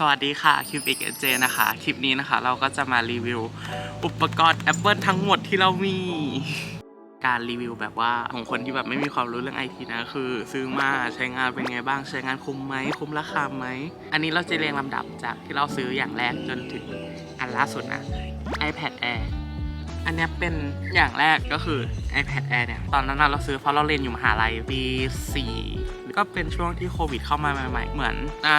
สวัสดีค่ะคิวบิกเอเจนะคะ คลิปนี้นะคะ เราก็จะมารีวิว อุปกรณ์ Apple ทั้งหมดที่เรามี การรีวิวแบบว่าของคนที่แบบไม่มีความรู้เรื่องไอทีนะ คือซื้อมาใช้งานเป็นไงบ้างใช้งานคุ้มไหมคุ้มราคาไหม อันนี้เราจะเรียงลำดับจากที่เราซื้ออย่างแรกจนถึงอันล่าสุดนะ iPad Air อันนี้เป็นอย่างแรกก็คือ iPad Air เนี่ย ตอนนั้นเราซื้อเพราะเราเรียนอยู่มหาลัยปี4 ก็เป็นช่วงที่โควิดเข้ามาใหม่ๆ เหมือน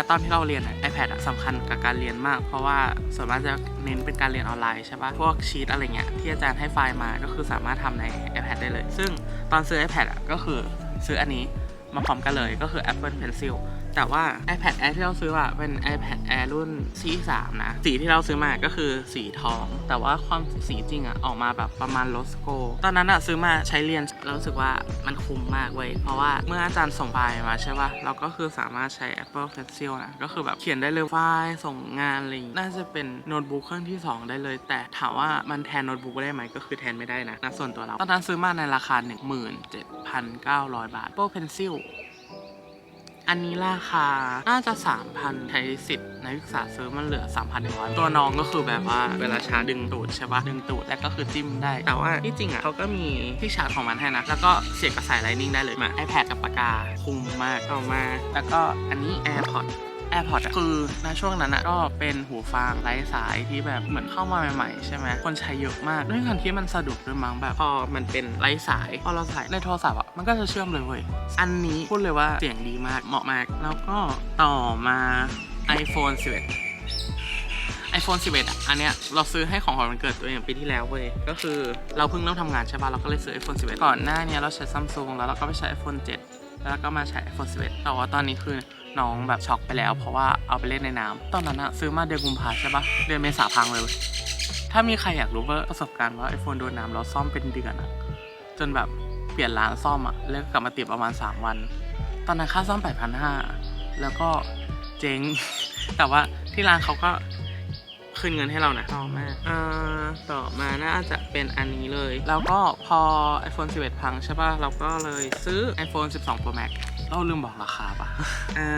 ตอนที่เราเรียนอะ iPad สำคัญกับการเรียนมาก เพราะว่าส่วนมากจะเน้นเป็นการเรียนออนไลน์ใช่ปะพวกชีตอะไรเงี้ยที่อาจารย์ให้ไฟล์มาก็คือสามารถทำใน iPad ได้เลย ซึ่งตอนซื้อ iPad อะก็คือซื้ออันนี้มาพร้อมกันเลยก็คือ Apple Pencil แต่ว่า iPad Air ที่เราซื้ออะเป็น iPad Air รุ่น C3 นะ สีที่เราซื้อมาก็คือสีทอง แต่ว่าความสีจริงอะออกมาแบบประมาณโลสโก ตอนนั้นอะซื้อมาใช้เรียนเรารู้สึกว่ามันคุ้มมากเว้ย เพราะว่าเมื่ออาจารย์ส่งไฟล์มาใช่ปะเราก็คือสามารถใช้ Apple Pencil นะ ก็คือแบบเขียนได้เลยไฟล์ส่งงานอะไรอย่างน่าจะเป็นโน้ตบุ๊กเครื่องที่ 2 ได้เลย แต่ถามว่ามันแทนโน้ตบุ๊กได้ไหมก็คือแทนไม่ได้นะนะส่วนตัวเรา ตอนนั้นซื้อมาในราคา 17,900 บาท Apple Pencil อันนี้ราคา น่าจะ 3,000ใช้สิทธิ์นักศึกษาซื้อมันเหลือ 3,100 ตัวน้องก็คือแบบว่าเวลาชาร์จดึงตูดใช่ปะดึงตูดแล้วก็คือจิ้มได้ แต่ว่าที่จริงอะเขาก็มีที่ชาร์จของมันให้นะ แล้วก็เสียบกับสายไลนิ่งได้เลยมา iPad กับปากกาคุ้มมากเอามา แล้วก็อันนี้ AirPods AirPods อะคือณช่วงนั้นอะก็เป็นหูฟังไร้สายที่แบบเหมือนเข้ามาใหม่ๆใช่ไหมคนใช้เยอะมากด้วยการที่มันสะดวกด้วยมั้งแบบพอมันเป็นไร้สายพอเราใส่ในโทรศัพท์อะมันก็จะเชื่อมเลยเว้ยอันนี้พูดเลยว่าเสียงดีมากเหมาะมาก แล้วก็ต่อมา iPhone 11 iPhone 11 อะ อันเนี้ยเราซื้อให้ของขวัญวันเกิดตัวเองปีที่แล้วเว้ย ก็คือเราเพิ่งเริ่มทำงานใช่ป่ะ เราก็เลยซื้อ iPhone 11 ก่อนหน้าเนี้ยเราใช้ Samsung แล้วเราก็ไปใช้ iPhone 7 แล้วก็มาใช้ iPhone 11 แต่ว่าตอนนี้คือน้องแบบช็อกไปแล้ว เพราะว่าเอาไปเล่นในน้ำตอนนั้นอะซื้อมาเดือนกุมภาใช่ปะเดือนเมษาพังเลย ถ้ามีใครอยากรู้ว่าประสบการณ์ว่า iPhone โดนน้ำเราซ่อมเป็นเดือนอะจนแบบเปลี่ยนร้านซ่อมอะแล้วก็กลับมาติดประมาณ 3 วัน ตอนนั้นค่าซ่อม 8,500 แล้วก็เจ๊ง แต่ว่าที่ร้านเขาก็ คืนเงินให้เรานะต่อมาอ่าต่อมาน่าจะเป็นอันนี้เลย แล้วก็พอ iPhone 11 พังใช่ป่ะ เราก็เลยซื้อ iPhone 12 Pro Max เราลืมบอกราคาป่ะอ่า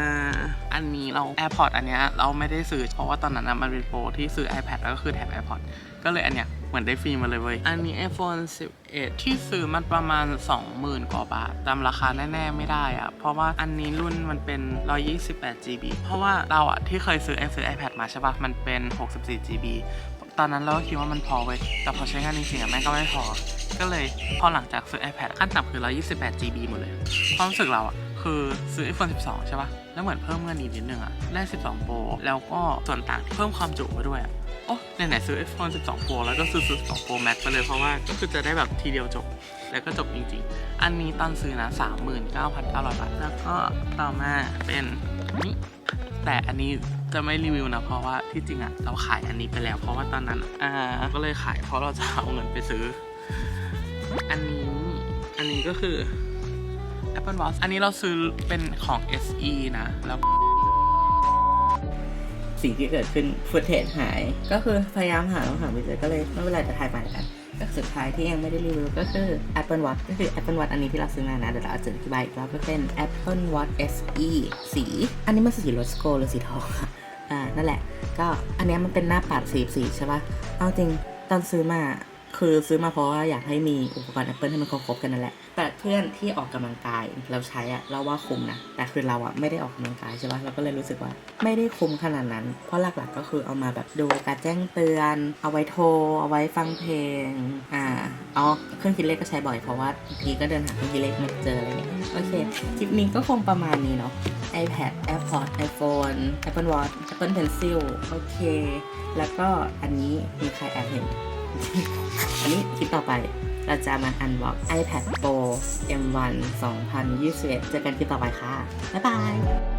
อันนี้เรา AirPods อันเนี้ยเราไม่ได้ซื้อ เพราะว่าตอนนั้นนะมันเป็นโปรที่ซื้อ iPad แล้วก็คือแถม AirPods ก็เลยอันเนี้ย เหมือนได้ฟรีมาเลยเว้ย อันนี้ iPhone 11 ที่ซื้อมันประมาณ 20,000 กว่าบาทจำราคาแน่ ๆ ไม่ได้อะเพราะว่าอันนี้รุ่นมันเป็น 128 GB เพราะว่าเราอะที่เคยซื้อซื้อ iPad มาใช่ปะมันเป็น 64 GB ตอนนั้นเราก็คิดว่ามันพอเว้ย แต่พอใช้งานจริงๆอะแม่งก็ไม่พอ ก็เลยพอหลังจากซื้อ iPad ขั้นต่ำคือ 128 GB หมดเลย ความรู้สึกเราอะคือซื้อ iPhone 12 ใช่ปะแล้วเหมือนเพิ่มเงินอีกนิดนึงอะได้ 12 Pro แล้วก็ส่วนต่างเพิ่มความจุมาด้วยอะ โอ้ไหนๆซื้อ iPhone 12 Pro แล้วก็ซื้อ12 Pro Max ไปเลยเพราะว่าก็คือจะได้แบบทีเดียวจบ แล้วก็จบจริงๆ อันนี้ตอนซื้อนะ 39,900 บาท แล้วก็ต่อมาเป็นนี่แต่อันนี้จะไม่รีวิวนะ เพราะว่าที่จริงอะเราขายอันนี้ไปแล้ว เพราะว่าตอนนั้นอะอ่าก็เลยขายเพราะเราจะเอาเงินไปซื้อ อันนี้อันนี้ก็คือ Apple Watch อันนี้เราซื้อเป็นของ SE นะแล้ว สิ่งที่เกิดขึ้นฟุตเทจหาย ก็คือพยายามหาต้องหาไม่เจอก็เลยไม่เป็นไรจะถ่ายใหม่กันก็สุดท้ายที่ยังไม่ได้รีวิวก็คือ Apple Watch ก็คือ Apple Watch อันนี้ที่เราซื้อมานะ เดี๋ยวเราจะอธิบายอีกรอบก็เป็น Apple Watch SE สี อันนี้มันสีโรสโกหรือสีทองอ่านั่นแหละ ก็อันนี้มันเป็นหน้าปัดสีสีใช่ป่ะเอาจริงตอนซื้อมา คือซื้อมาเพราะว่าอยากให้มีอุปกรณ์ Apple ให้มันครบๆกันนั่นแหละ แต่เพื่อนที่ออกกำลังกายเราใช้อะเราว่าคุ้มนะ แต่คือเราอะไม่ได้ออกกำลังกายใช่ปะเราก็เลยรู้สึกว่า ไม่ได้คุ้มขนาดนั้น เพราะหลักๆก็คือเอามาแบบดูการแจ้งเตือน เอาไว้โทร เอาไว้ฟังเพลง อ่าเอเครื่องคิดเลขก็ใช้บ่อยเพราะว่าบางทีก็เดินหาเครื่องคิดเลขไม่เจออะไรเงี้ย โอเค คลิปนี้ก็คงประมาณนี้เนาะ iPad AirPods iPhone Apple Watch Apple Pencil โอเค แล้วก็อันนี้มีใครแอบเห็น คลิปต่อไปเราจะมาอันบ็อก iPad Pro M1 2021 เจอกันคลิปต่อไปค่ะ บ๊ายบาย